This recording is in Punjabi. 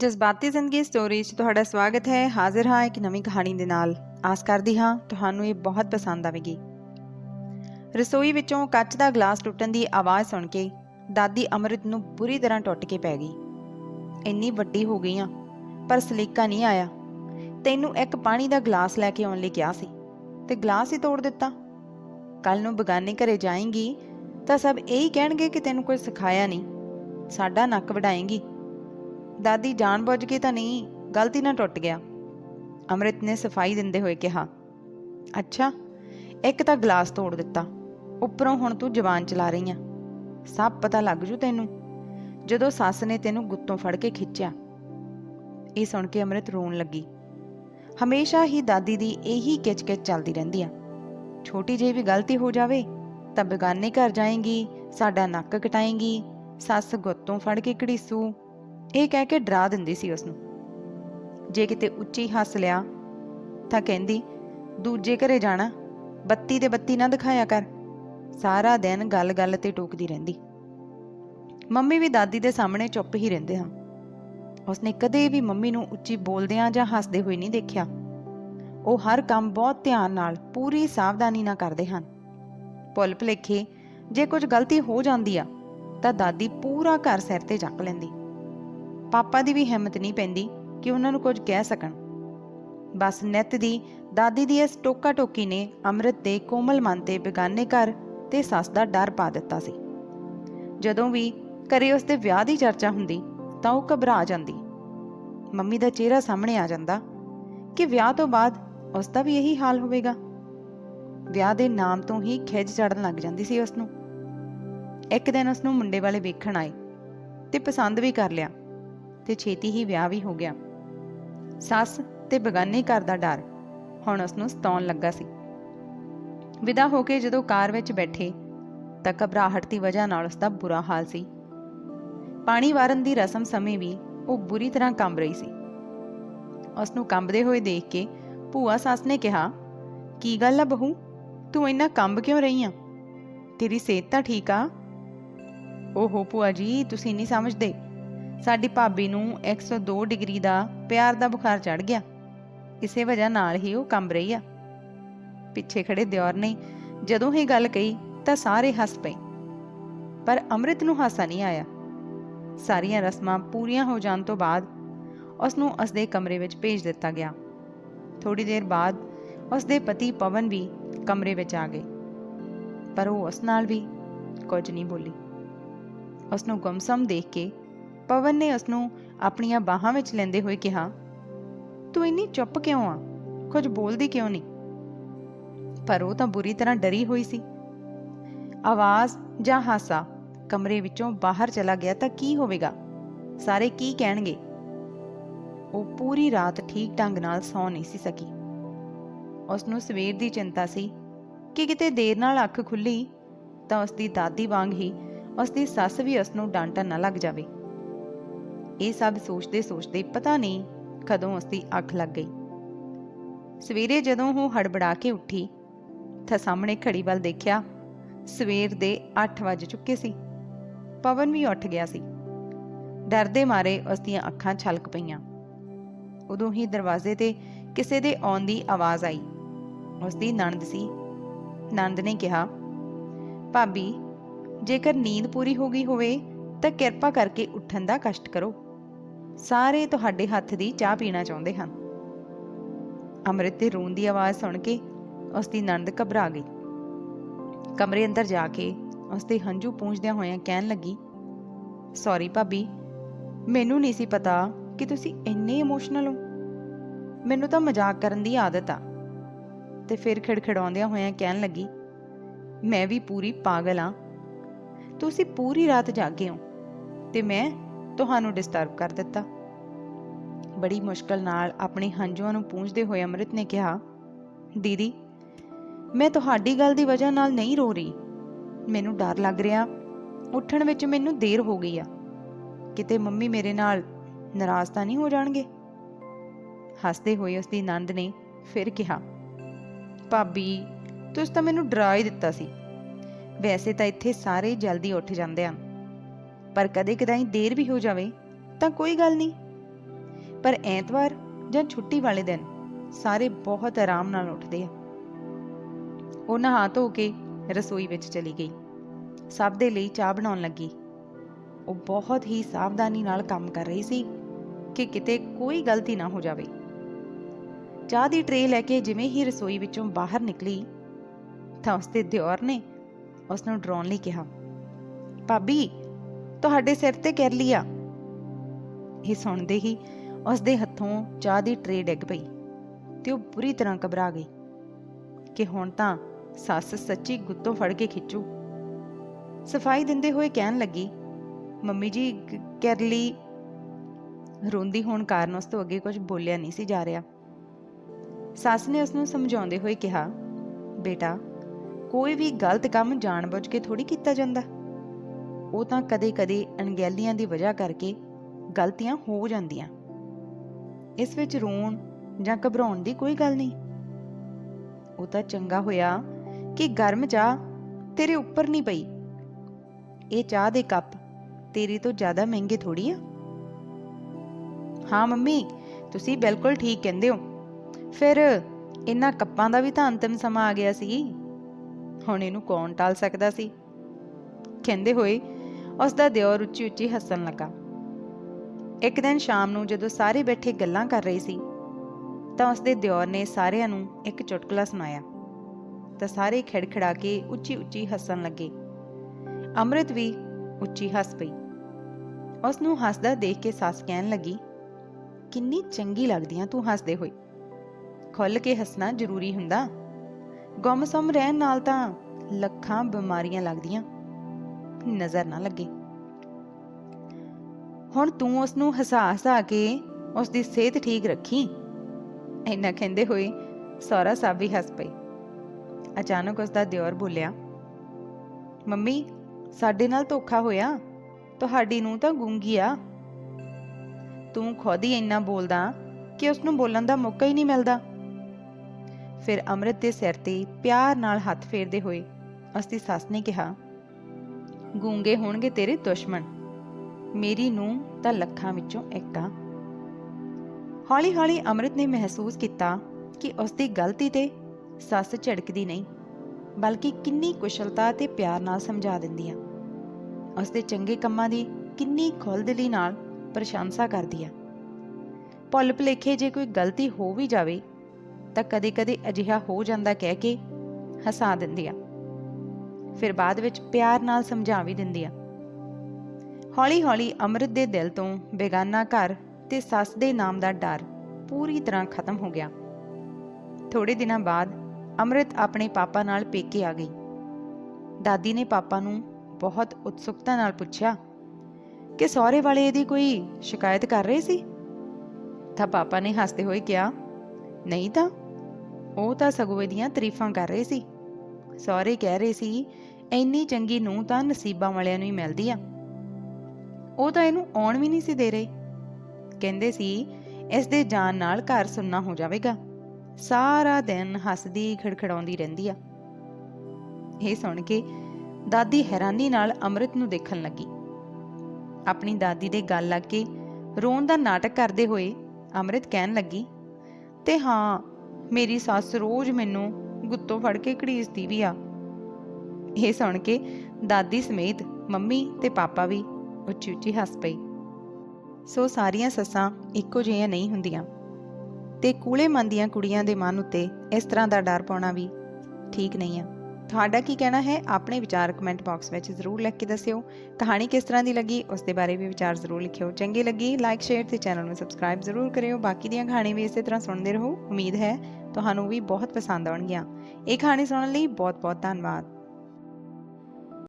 ਜਜ਼ਬਾਤੀ ਜ਼ਿੰਦਗੀ ਸਟੋਰੀ 'ਚ ਤੁਹਾਡਾ ਸਵਾਗਤ ਹੈ। ਹਾਜ਼ਰ ਹਾਂ ਇੱਕ ਨਵੀਂ ਕਹਾਣੀ ਦੇ ਨਾਲ। ਆਸ ਕਰਦੀ ਹਾਂ ਤੁਹਾਨੂੰ ਇਹ ਬਹੁਤ ਪਸੰਦ ਆਵੇਗੀ। ਰਸੋਈ ਵਿੱਚੋਂ ਕੱਚ ਦਾ ਗਲਾਸ ਟੁੱਟਣ ਦੀ ਆਵਾਜ਼ ਸੁਣ ਕੇ ਦਾਦੀ ਅਮਰਿਤ ਨੂੰ ਬੁਰੀ ਤਰ੍ਹਾਂ ਟੁੱਟ ਕੇ ਪੈ ਗਈ। ਇੰਨੀ ਵੱਡੀ ਹੋ ਗਈ ਆ, ਪਰ ਸਲੀਕਾ ਨਹੀਂ ਆਇਆ। ਤੈਨੂੰ ਇੱਕ ਪਾਣੀ ਦਾ ਗਲਾਸ ਲੈ ਕੇ ਆਉਣ ਲਈ ਕਿਹਾ ਸੀ ਤੇ ਗਲਾਸ ਹੀ ਤੋੜ ਦਿੱਤਾ। ਕੱਲ ਨੂੰ ਬਗਾਨੇ ਘਰੇ ਜਾਏਂਗੀ ਤਾਂ ਸਭ ਇਹੀ ਕਹਿਣਗੇ ਕਿ ਤੈਨੂੰ ਕੋਈ ਸਿਖਾਇਆ ਨਹੀਂ। ਸਾਡਾ ਨੱਕ ਵਡਾਏਂਗੀ। ਦਾਦੀ ਜਾਣਬੁੱਝ ਕੇ ਤਾਂ ਨਹੀਂ, ਗਲਤੀ ਨਾਲ ਟੁੱਟ ਗਿਆ। ਅੰਮ੍ਰਿਤ ਨੇ ਸਫ਼ਾਈ ਦਿੰਦੇ ਹੋਏ ਕਿਹਾ, ਅੱਛਾ, ਇੱਕ ਤਾਂ ਗਲਾਸ ਤੋੜ ਦਿੱਤਾ। ਉੱਪਰੋਂ ਹੁਣ ਤੂੰ ਜ਼ਬਾਨ ਚਲਾ ਰਹੀ ਆ। ਸਭ ਪਤਾ ਲੱਗ ਜੂ ਤੈਨੂੰ। ਜਦੋਂ ਸੱਸ ਨੇ ਤੈਨੂੰ ਗੁੱਤੋਂ ਫੜ ਕੇ ਖਿੱਚਿਆ। ਇਹ ਸੁਣ ਕੇ ਅੰਮ੍ਰਿਤ ਰੋਣ ਲੱਗੀ। ਹਮੇਸ਼ਾ ਹੀ ਦਾਦੀ ਦੀ ਇਹੀ ਕਿਚ-ਕਿਚ ਚੱਲਦੀ ਰਹਿੰਦੀ ਆ। ਛੋਟੀ ਜਿਹੀ ਵੀ ਗਲਤੀ ਹੋ ਜਾਵੇ, ਤਾਂ ਬੇਗਾਨੇ ਘਰ ਜਾਏਗੀ, ਸਾਡਾ ਨੱਕ ਕਟਾਏਗੀ, ਸੱਸ ਗੁੱਤੋਂ ਫੜ ਕੇ ਘੜੀਸੂ। ਇਹ ਕਹਿ ਕੇ ਡਰਾ ਦਿੰਦੀ ਸੀ ਉਸ ਨੂੰ ਜੇ ਕਿਤੇ ਉੱਚੀ ਹੱਸ ਲਿਆ, ਤਾਂ ਕਹਿੰਦੀ, ਦੂਜੇ ਘਰੇ ਜਾਣਾ, ਬੱਤੀ ਤੇ ਬੱਤੀ ਨਾ ਦਿਖਾਇਆ ਕਰ। ਸਾਰਾ ਦਿਨ ਗੱਲ-ਗੱਲ ਤੇ ਟੋਕਦੀ ਰਹਿੰਦੀ। ਮੰਮੀ ਵੀ ਦਾਦੀ ਦੇ ਸਾਹਮਣੇ ਚੁੱਪ ਹੀ ਰਹਿੰਦੇ ਹਨ। ਉਸਨੇ ਕਦੇ ਵੀ ਮੰਮੀ ਨੂੰ ਉੱਚੀ ਬੋਲਦਿਆਂ ਜਾਂ ਹੱਸਦੇ ਹੋਏ ਨਹੀਂ ਦੇਖਿਆ। ਉਹ ਹਰ ਕੰਮ ਬਹੁਤ ਧਿਆਨ ਨਾਲ, ਪੂਰੀ ਸਾਵਧਾਨੀ ਨਾਲ ਕਰਦੇ ਹਨ। ਭੁੱਲ ਭੁਲੇਖੇ ਜੇ ਕੁਝ ਗਲਤੀ ਹੋ ਜਾਂਦੀ ਆ, ਤਾਂ ਦਾਦੀ ਪੂਰਾ ਘਰ ਸਿਰ ਤੇ ਚੱਕ ਲੈਂਦੀ। ਪਾਪਾ ਦੀ ਵੀ ਹਿੰਮਤ ਨਹੀਂ ਪੈਂਦੀ ਕਿ ਉਹਨਾਂ ਨੂੰ ਕੁਝ ਕਹਿ ਸਕਣ। ਬਸ ਨਿੱਤ ਦੀ, ਦਾਦੀ ਦੀ ਇਸ ਟੋਕਾ ਟੋਕੀ ਨੇ ਅੰਮ੍ਰਿਤ ਦੇ ਕੋਮਲ ਮਨ ਤੇ ਬੇਗਾਨੇ ਘਰ ਤੇ ਸੱਸ ਦਾ ਡਰ ਪਾ ਦਿੱਤਾ ਸੀ। ਜਦੋਂ ਵੀ ਕਰੇ ਉਸ ਦੇ ਵਿਆਹ ਦੀ ਚਰਚਾ ਹੁੰਦੀ ਤਾਂ ਉਹ ਘਬਰਾ ਜਾਂਦੀ। ਮੰਮੀ ਦਾ ਚਿਹਰਾ ਸਾਹਮਣੇ ਆ ਜਾਂਦਾ ਕਿ ਵਿਆਹ ਤੋਂ ਬਾਅਦ ਉਸ ਦਾ ਵੀ ਇਹੀ ਹਾਲ ਹੋਵੇਗਾ। ਵਿਆਹ ਦੇ ਨਾਮ ਤੋਂ ਹੀ ਖਿੱਚ ਚੜਨ ਲੱਗ ਜਾਂਦੀ ਸੀ ਉਸ ਨੂੰ। ਇੱਕ ਦਿਨ ਉਸ ਨੂੰ ਮੁੰਡੇ ਵਾਲੇ ਵੇਖਣ ਆਏ ਤੇ ਪਸੰਦ ਵੀ ਕਰ ਲਿਆ। ਤੇ ਛੇਤੀ ਹੀ ਵਿਆਹ ਵੀ ਹੋ ਗਿਆ। ਸੱਸ ਤੇ ਬਗਾਨੇ ਘਰ ਦਾ ਡਰ ਹੁਣ ਉਸ ਨੂੰ ਸਤਾਉਣ ਲੱਗਾ ਸੀ। ਵਿਦਾ ਹੋ ਕੇ ਜਦੋਂ ਕਾਰ ਵਿੱਚ ਬੈਠੇ ਤਾਂ ਘਬਰਾਹਟ ਦੀ ਵਜ੍ਹਾ ਨਾਲ ਉਸ ਦਾ ਬੁਰਾ ਹਾਲ ਸੀ। ਪਾਣੀ ਵਾਰਨ ਦੀ ਰਸਮ ਸਮੇਂ ਵੀ ਉਹ ਬੁਰੀ ਤਰ੍ਹਾਂ ਕੰਬ ਰਹੀ ਸੀ। ਉਸ ਨੂੰ ਕੰਬਦੇ ਹੋਏ ਦੇਖ ਕੇ ਭੂਆ ਸੱਸ ਨੇ ਕਿਹਾ, ਕੀ ਗੱਲ ਆ ਬਹੂ? ਤੂੰ ਇੰਨਾ ਕੰਬ ਕਿਉਂ ਰਹੀ ਆ? ਤੇਰੀ ਸਿਹਤ ਤਾਂ ਠੀਕ ਆ? ਓਹੋ ਭੂਆ ਜੀ, ਤੁਸੀਂ ਨਹੀਂ ਸਮਝਦੇ। ਸਾਡੀ ਭਾਬੀ ਨੂੰ 102 ਡਿਗਰੀ ਦਾ ਪਿਆਰ ਦਾ ਬੁਖਾਰ ਚੜ ਗਿਆ। ਇਸੇ ਵਜ੍ਹਾ ਨਾਲ ਹੀ ਉਹ ਕੰਬ ਰਹੀ ਆ। ਪਿੱਛੇ ਖੜੇ ਦਿਓਰ ਨੇ ਜਦੋਂ ਇਹ ਗੱਲ ਕਹੀ ਤਾਂ ਸਾਰੇ ਹੱਸ ਪਏ। ਪਰ ਅੰਮ੍ਰਿਤ ਨੂੰ ਹਾਸਾ ਨਹੀਂ ਆਇਆ। ਸਾਰੀਆਂ ਰਸਮਾਂ ਪੂਰੀਆਂ ਹੋ ਜਾਣ ਤੋਂ ਬਾਅਦ ਉਸ ਨੂੰ ਉਸ ਦੇ ਕਮਰੇ ਵਿੱਚ ਭੇਜ ਦਿੱਤਾ ਗਿਆ। ਥੋੜੀ ਦੇਰ ਬਾਅਦ ਉਸ ਦੇ ਪਤੀ ਪਵਨ ਵੀ ਕਮਰੇ ਵਿੱਚ ਆ ਗਏ। ਪਰ ਉਹ ਉਸ ਨਾਲ ਵੀ ਕੁਝ ਨਹੀਂ ਬੋਲੀ। ਉਸ ਨੂੰ ਗੁੰਮਸਮ ਦੇਖ ਕੇ ਪਵਨ ਨੇ ਉਸ ਨੂੰ ਆਪਣੀਆਂ ਬਾਹਾਂ ਵਿੱਚ ਲੈਂਦੇ ਹੋਏ ਕਿਹਾ, ਤੂੰ ਇੰਨੀ ਚੁੱਪ ਕਿਉਂ ਆ? ਕੁਝ ਬੋਲਦੀ ਕਿਉਂ ਨਹੀਂ? ਪਰ ਉਹ ਤਾਂ ਬੁਰੀ ਤਰ੍ਹਾਂ ਡਰੀ ਹੋਈ ਸੀ। ਆਵਾਜ਼ ਜਾਂ ਹਾਸਾ ਕਮਰੇ ਵਿੱਚੋਂ ਬਾਹਰ ਚਲਾ ਗਿਆ ਤਾਂ ਕੀ ਹੋਵੇਗਾ? ਸਾਰੇ ਕੀ ਕਹਿਣਗੇ? ਉਹ ਪੂਰੀ ਰਾਤ ਠੀਕ ਢੰਗ ਨਾਲ ਸੌ ਨਹੀਂ ਸੀ ਸਕੀ। ਉਸ ਨੂੰ ਸਵੇਰ ਦੀ ਚਿੰਤਾ ਸੀ ਕਿ ਕਿਤੇ ਦੇਰ ਨਾਲ ਅੱਖ ਖੁੱਲੀ ਤਾਂ ਉਸ ਦੀ ਦਾਦੀ ਵਾਂਗ ਹੀ ਉਸ ਦੀ ਸੱਸ ਵੀ ਉਸ ਨੂੰ ਡਾਂਟਣ ਨਾ ਲੱਗ ਜਾਵੇ। ਇਹ ਸਭ ਸੋਚਦੇ ਸੋਚਦੇ ਪਤਾ ਨਹੀਂ ਕਦੋਂ ਉਸਦੀ ਅੱਖ ਲੱਗ ਗਈ। ਸਵੇਰੇ ਜਦੋਂ ਉਹ ਹੜਬੜਾ ਕੇ ਉੱਠੀ, ਤਾਂ ਸਾਹਮਣੇ ਘੜੀ ਵੱਲ ਦੇਖਿਆ ਸਵੇਰ ਦੇ 8 ਵਜ ਚੁੱਕੇ ਸੀ। ਪਵਨ ਵੀ ਉੱਠ ਗਿਆ ਸੀ। ਡਰਦੇ ਮਾਰੇ ਉਸ ਦੀਆਂ ਅੱਖਾਂ ਛਲਕ ਪਈਆਂ। ਉਦੋਂ ਹੀ ਦਰਵਾਜ਼ੇ ਤੇ ਕਿਸੇ ਦੇ ਆਉਣ ਦੀ ਆਵਾਜ਼ ਆਈ। ਉਸ ਦੀ ਨਣਦ ਸੀ। ਨੰਦ ਨੇ ਕਿਹਾ, ਭਾਬੀ, ਜੇਕਰ ਨੀਂਦ ਪੂਰੀ ਹੋ ਗਈ ਹੋਵੇ, ਤਾਂ ਕਿਰਪਾ ਕਰਕੇ ਉੱਠਣ ਦਾ ਕਸ਼ਟ ਕਰੋ। ਸਾਰੇ ਤੁਹਾਡੇ ਹੱਥ ਦੀ ਚਾਹ ਪੀਣਾ ਚਾਹੁੰਦੇ ਹਨ। ਅੰਮ੍ਰਿਤ ਦੇ ਰੋਣ ਦੀ ਆਵਾਜ਼ ਸੁਣ ਕੇ ਉਸ ਦੀ ਨਣਦ ਘਬਰਾ ਗਈ। ਕਮਰੇ ਅੰਦਰ ਜਾ ਕੇ ਉਸ ਦੇ ਹੰਝੂ ਪੂੰਝਦਿਆਂ ਹੋਇਆਂ ਕਹਿਣ ਲੱਗੀ ਸੌਰੀ ਭਾਬੀ, ਮੈਨੂੰ ਨਹੀਂ ਸੀ ਪਤਾ ਕਿ ਤੁਸੀਂ ਇੰਨੇ ਇਮੋਸ਼ਨਲ ਹੋ। ਮੈਨੂੰ ਤਾਂ ਮਜ਼ਾਕ ਕਰਨ ਦੀ ਆਦਤ ਆ। ਤੇ ਫਿਰ ਖਿੜਖਿੜਾਉਂਦਿਆਂ ਹੋਇਆਂ ਕਹਿਣ ਲੱਗੀ, ਮੈਂ ਵੀ ਪੂਰੀ ਪਾਗਲ ਆ ਤੁਸੀਂ ਪੂਰੀ ਰਾਤ ਜਾਗੇ ਹੋ ਤੇ ਮੈਂ ਤੁਹਾਨੂੰ ਡਿਸਟਰਬ ਕਰ ਦਿੱਤਾ। ਬੜੀ ਮੁਸ਼ਕਲ ਨਾਲ ਆਪਣੇ ਹੰਝੂਆਂ ਨੂੰ ਪੂੰਝਦੇ ਹੋਏ ਅੰਮ੍ਰਿਤ ਨੇ ਕਿਹਾ, ਦੀਦੀ, ਮੈਂ ਤੁਹਾਡੀ ਗੱਲ ਦੀ ਵਜ੍ਹਾ ਨਾਲ ਨਹੀਂ ਰੋ ਰਹੀ। ਮੈਨੂੰ ਡਰ ਲੱਗ ਰਿਹਾ। ਉੱਠਣ ਵਿੱਚ ਮੈਨੂੰ ਦੇਰ ਹੋ ਗਈ ਆ। ਕਿਤੇ ਮੰਮੀ ਮੇਰੇ ਨਾਲ ਨਾਰਾਜ਼ ਤਾਂ ਨਹੀਂ ਹੋ ਜਾਣਗੇ? ਹੱਸਦੇ ਹੋਏ ਉਸ ਦੀ ਨੰਦ ਨੇ ਫਿਰ ਕਿਹਾ, ਭਾਬੀ, ਤੁਸੀਂ ਤਾਂ ਮੈਨੂੰ ਡਰਾ ਹੀ ਦਿੱਤਾ ਸੀ। ਵੈਸੇ ਤਾਂ ਇੱਥੇ ਸਾਰੇ ਜਲਦੀ ਉੱਠ ਜਾਂਦੇ ਹਨ। ਪਰ ਕਦੇ ਕਦਾਈ ਦੇਰ ਵੀ ਹੋ ਜਾਵੇ ਤਾਂ ਕੋਈ ਗੱਲ ਨਹੀਂ। ਪਰ ਐਤਵਾਰ ਜਾਂ ਛੁੱਟੀ ਵਾਲੇ ਦਿਨ ਸਾਰੇ ਬਹੁਤ ਆਰਾਮ ਨਾਲ ਉੱਠਦੇ ਆ। ਉਹ ਨਹਾ ਧੋ ਕੇ ਰਸੋਈ ਵਿੱਚ ਚਲੀ ਗਈ। ਸਭ ਦੇ ਲਈ ਚਾਹ ਬਣਾਉਣ ਲੱਗੀ। ਉਹ ਬਹੁਤ ਹੀ ਸਾਵਧਾਨੀ ਨਾਲ ਕੰਮ ਕਰ ਰਹੀ ਸੀ ਕਿ ਕਿਤੇ ਕੋਈ ਗਲਤੀ ਨਾ ਹੋ ਜਾਵੇ। ਚਾਹ ਦੀ ਟਰੇ ਲੈ ਕੇ ਜਿਵੇਂ ਹੀ ਰਸੋਈ ਵਿੱਚੋਂ ਬਾਹਰ ਨਿਕਲੀ ਤਾਂ ਉਸਦੇ ਦਿਓਰ ਨੇ ਉਸ ਨੂੰ ਡਰਾਉਣ ਲਈ ਕਿਹਾ, ਭਾਬੀ ਤੁਹਾਡੇ ਸਿਰ ਤੇ ਕਰ ਲਿਆ। ਇਹ ਸੁਣਦੇ ਹੀ ਉਸਦੇ ਹੱਥੋਂ ਚਾਹ ਦੀ ਟਰੇ ਡਿੱਗ ਪਈ ਤੇ ਉਹ ਬੁਰੀ ਤਰ੍ਹਾਂ ਘਬਰਾ ਗਈ ਕਿ ਹੁਣ ਤਾਂ ਸੱਸ ਸੱਚੀ ਗੁੱਤੋਂ ਫੜ ਕੇ ਖਿੱਚੂ। ਸਫ਼ਾਈ ਦਿੰਦੇ ਹੋਏ ਕਹਿਣ ਲੱਗੀ, ਮੰਮੀ ਜੀ ਗ- ਕੈਰਲੀ ਰੋਂਦੀ ਹੋਣ ਕਾਰਨ ਉਸ ਤੋਂ ਅੱਗੇ ਕੁਝ ਬੋਲਿਆ ਨਹੀਂ ਸੀ ਜਾ ਰਿਹਾ। ਸੱਸ ਨੇ ਉਸ ਨੂੰ ਸਮਝਾਉਂਦੇ ਹੋਏ ਕਿਹਾ, ਬੇਟਾ, ਕੋਈ ਵੀ ਗਲਤ ਕੰਮ ਜਾਣਬੁੱਝ ਕੇ ਥੋੜੀ ਕੀਤਾ ਜਾਂਦਾ। ਉਹ ਤਾਂ ਕਦੇ-ਕਦੇ ਅਣਗਹਿਲੀਆਂ ਦੀ ਵਜ੍ਹਾ ਕਰਕੇ ਗਲਤੀਆਂ ਹੋ ਜਾਂਦੀਆਂ। ਇਸ ਵਿੱਚ ਰੋਣ ਜਾਂ ਘਬਰਾਉਣ ਦੀ ਕੋਈ ਗੱਲ ਨਹੀਂ। ਉਹ ਤਾਂ ਚੰਗਾ ਹੋਇਆ ਕਿ ਗਰਮ ਚਾਹ ਤੇਰੇ ਉੱਪਰ ਨਹੀਂ ਪਈ। ਇਹ ਚਾਹ ਦੇ ਕੱਪ ਤੇਰੇ ਤੋਂ ਜ਼ਿਆਦਾ ਮਹਿੰਗੇ ਥੋੜੀ ਆ। ਹਾਂ ਮੰਮੀ, ਤੁਸੀਂ ਬਿਲਕੁਲ ਠੀਕ ਕਹਿੰਦੇ ਹੋ। ਫਿਰ ਇਹਨਾਂ ਕੱਪਾਂ ਦਾ ਵੀ ਤਾਂ ਅੰਤਿਮ ਸਮਾਂ ਆ ਗਿਆ ਸੀ। ਹੁਣ ਇਹਨੂੰ ਕੌਣ ਟਾਲ ਸਕਦਾ ਸੀ? ਕਹਿੰਦੇ ਹੋਏ ਉਸ ਦਾ ਦਿਓਰ ਉੱਚੀ ਉੱਚੀ ਹੱਸਣ ਲੱਗਾ। ਇੱਕ ਦਿਨ ਸ਼ਾਮ ਨੂੰ ਜਦੋਂ ਸਾਰੇ ਬੈਠੇ ਗੱਲਾਂ ਕਰ ਰਹੇ ਸੀ, ਤਾਂ ਉਸ ਦੇ ਦਿਓਰ ਨੇ ਸਾਰਿਆਂ ਨੂੰ ਇੱਕ ਚੁਟਕਲਾ ਸੁਣਾਇਆ। ਤਾਂ ਸਾਰੇ ਖਿੜਖਿੜਾ ਕੇ ਉੱਚੀ ਉੱਚੀ ਹੱਸਣ ਲੱਗੇ। ਅੰਮ੍ਰਿਤ ਵੀ ਉੱਚੀ ਹੱਸ ਪਈ। ਉਸ ਨੂੰ ਹੱਸਦਾ ਦੇਖ ਕੇ ਸੱਸ ਕਹਿਣ ਲੱਗੀ, ਕਿੰਨੀ ਚੰਗੀ ਲੱਗਦੀ ਆ ਤੂੰ ਹੱਸਦੇ ਹੋਏ। ਖੁੱਲ ਕੇ ਹੱਸਣਾ ਜ਼ਰੂਰੀ ਹੁੰਦਾ। ਗੁੰਮਸਮ ਰਹਿਣ ਨਾਲ ਤਾਂ ਲੱਖਾਂ ਬਿਮਾਰੀਆਂ ਲੱਗਦੀਆਂ। ਨਜ਼ਰ ਨਾ ਲੱਗੇ। ਹੁਣ ਤੂੰ ਉਸ ਨੂੰ ਹਸਾ ਹਸਾ ਕੇ ਉਸ ਦੀ ਸਿਹਤ ਠੀਕ ਰੱਖੀ। ਇੰਨਾ ਕਹਿੰਦੇ ਹੋਏ ਸੌਰਾ ਸਾਹਿਬ ਵੀ ਹੱਸ ਪਈ ਅਚਾਨਕ ਉਸ ਦਾ ਦਿਓਰ ਬੋਲਿਆ, ਮੰਮੀ, ਸਾਡੇ ਨਾਲ ਧੋਖਾ ਹੋਇਆ। ਤੁਹਾਡੀ ਨੂੰ ਤਾਂ ਗੂੰਗੀ ਆ। ਤੂੰ ਖੁਦ ਹੀ ਇੰਨਾ ਬੋਲਦਾ ਕਿ ਉਸ ਨੂੰ ਬੋਲਣ ਦਾ ਮੌਕਾ ਹੀ ਨਹੀਂ ਮਿਲਦਾ। ਫਿਰ ਅੰਮ੍ਰਿਤ ਦੇ ਸਿਰ ਤੇ ਪਿਆਰ ਨਾਲ ਹੱਥ ਫੇਰਦੇ ਹੋਏ ਉਸ ਦੀ ਸੱਸ ਨੇ ਕਿਹਾ ਗੂੰਗੇ ਹੋਣਗੇ ਤੇਰੇ ਦੁਸ਼ਮਣ। ਮੇਰੀ ਨੂੰ ਤਾਂ ਲੱਖਾਂ ਵਿੱਚੋਂ ਇੱਕ ਆ। ਹੌਲੀ-ਹੌਲੀ ਅੰਮ੍ਰਿਤ ਨੇ ਮਹਿਸੂਸ ਕੀਤਾ ਕਿ ਉਸ ਦੀ ਗਲਤੀ ਤੇ ਸੱਸ ਝੜਕਦੀ ਨਹੀਂ, ਬਲਕਿ ਕਿੰਨੀ ਕੁਸ਼ਲਤਾ ਤੇ ਪਿਆਰ ਨਾਲ ਸਮਝਾ ਦਿੰਦੀ ਆ ਉਸ ਦੇ ਚੰਗੇ ਕੰਮਾਂ ਦੀ ਕਿੰਨੀ ਖੁੱਲ੍ਹਦਿਲੀ ਨਾਲ ਪ੍ਰਸ਼ੰਸਾ ਕਰਦੀ ਆ ਭੁੱਲ ਭੁਲੇਖੇ ਜੇ ਕੋਈ ਗਲਤੀ ਹੋ ਵੀ ਜਾਵੇ, ਤਾਂ ਕਦੇ-ਕਦੇ ਅਜਿਹਾ ਹੋ ਜਾਂਦਾ ਕਹਿ ਕੇ ਹਸਾ ਦਿੰਦੀ ਆ ਫਿਰ ਬਾਅਦ ਵਿੱਚ ਪਿਆਰ ਨਾਲ ਸਮਝਾ ਵੀ ਦਿੰਦੀ ਆ। ਹੌਲੀ-ਹੌਲੀ ਅੰਮ੍ਰਿਤ ਦੇ ਦਿਲ ਤੋਂ ਬੇਗਾਨਾ ਘਰ ਤੇ ਸੱਸ ਦੇ ਨਾਮ ਦਾ ਡਰ ਪੂਰੀ ਤਰ੍ਹਾਂ ਖਤਮ ਹੋ ਗਿਆ। ਥੋੜੇ ਦਿਨਾਂ ਬਾਅਦ ਅੰਮ੍ਰਿਤ ਆਪਣੇ ਪਾਪਾ ਨਾਲ ਪੇਕੇ ਆ ਗਈ। ਦਾਦੀ ਨੇ ਪਾਪਾ ਨੂੰ ਬਹੁਤ ਉਤਸੁਕਤਾ ਨਾਲ ਪੁੱਛਿਆ, ਕਿ ਸਹੁਰੇ ਵਾਲੇ ਇਹਦੀ ਕੋਈ ਸ਼ਿਕਾਇਤ ਕਰ ਰਹੇ ਸੀ? ਤਾਂ ਪਾਪਾ ਨੇ ਹੱਸਦੇ ਹੋਏ ਕਿਹਾ, ਨਹੀਂ ਤਾਂ, ਉਹ ਤਾਂ ਸਗੋਂ ਇਹਦੀਆਂ ਤਾਰੀਫਾਂ ਕਰ ਰਹੇ ਸੀ। ਸਹੁਰੇ ਕਹਿ ਰਹੇ ਸੀ ਇੰਨੀ ਚੰਗੀ ਨੂੰ ਤਾਂ ਨਸੀਬਾਂ ਵਾਲਿਆਂ ਨੂੰ ਹੀ ਮਿਲਦੀ ਆ। ਉਹ ਤਾਂ ਇਹਨੂੰ ਆਉਣ ਵੀ ਨਹੀਂ ਸੀ ਦੇ ਰਹੇ। ਕਹਿੰਦੇ ਸੀ ਇਸ ਦੇ ਜਾਣ ਨਾਲ ਘਰ ਸੁੰਨਾ ਹੋ ਜਾਵੇਗਾ। ਸਾਰਾ ਦਿਨ ਹੱਸਦੀ, ਖੜਖੜਾਉਂਦੀ ਰਹਿੰਦੀ ਆ। ਇਹ ਸੁਣ ਕੇ ਦਾਦੀ ਹੈਰਾਨੀ ਨਾਲ ਅੰਮ੍ਰਿਤ ਨੂੰ ਦੇਖਣ ਲੱਗੀ। ਆਪਣੀ ਦਾਦੀ ਦੇ ਗੱਲ ਲੱਗ ਕੇ ਰੋਣ ਦਾ ਨਾਟਕ ਕਰਦੇ ਹੋਏ ਅੰਮ੍ਰਿਤ ਕਹਿਣ ਲੱਗੀ, ਤੇ ਹਾਂ, ਮੇਰੀ ਸੱਸ ਰੋਜ਼ ਮੈਨੂੰ ਗੁੱਤੋਂ ਫੜ ਕੇ ਘੜੀਸਦੀ ਵੀ ਆ। ਇਹ ਸੁਣ ਕੇ ਦਾਦੀ ਸਮੇਤ ਮੰਮੀ ਤੇ ਪਾਪਾ ਵੀ ਉੱਚੀ ਉੱਚੀ ਹੱਸ ਪਈ ਸੋ ਸਾਰੀਆਂ ਸੱਸਾਂ ਇੱਕੋ ਜਿਹੀਆਂ ਨਹੀਂ ਹੁੰਦੀਆਂ ਤੇ ਕੂਲੇ ਮਨ ਦੀਆਂ ਕੁੜੀਆਂ ਦੇ ਮਨ ਉੱਤੇ ਇਸ ਤਰ੍ਹਾਂ ਦਾ ਡਰ ਪਾਉਣਾ ਵੀ ਠੀਕ ਨਹੀਂ ਆ। ਤੁਹਾਡਾ ਕੀ ਕਹਿਣਾ ਹੈ? ਆਪਣੇ ਵਿਚਾਰ ਕਮੈਂਟ ਬਾਕਸ ਵਿੱਚ ਜ਼ਰੂਰ ਲਿਖ ਕੇ ਦੱਸਿਓ। ਕਹਾਣੀ ਕਿਸ ਤਰ੍ਹਾਂ ਦੀ ਲੱਗੀ, ਉਸ ਦੇ ਬਾਰੇ ਵੀ ਵਿਚਾਰ ਜ਼ਰੂਰ ਲਿਖਿਓ। ਚੰਗੀ ਲੱਗੀ ਲਾਈਕ ਸ਼ੇਅਰ ਤੇ ਚੈਨਲ ਨੂੰ ਸਬਸਕ੍ਰਾਈਬ ਜ਼ਰੂਰ ਕਰਿਓ। ਬਾਕੀ ਦੀਆਂ ਕਹਾਣੀ ਵੀ ਇਸੇ ਤਰ੍ਹਾਂ ਸੁਣਦੇ ਰਹੋ। ਉਮੀਦ ਹੈ ਤੁਹਾਨੂੰ ਵੀ ਬਹੁਤ ਪਸੰਦ ਆਉਣਗੀਆਂ। ਇਹ ਕਹਾਣੀ ਸੁਣਨ ਲਈ ਬਹੁਤ ਬਹੁਤ ਧੰਨਵਾਦ।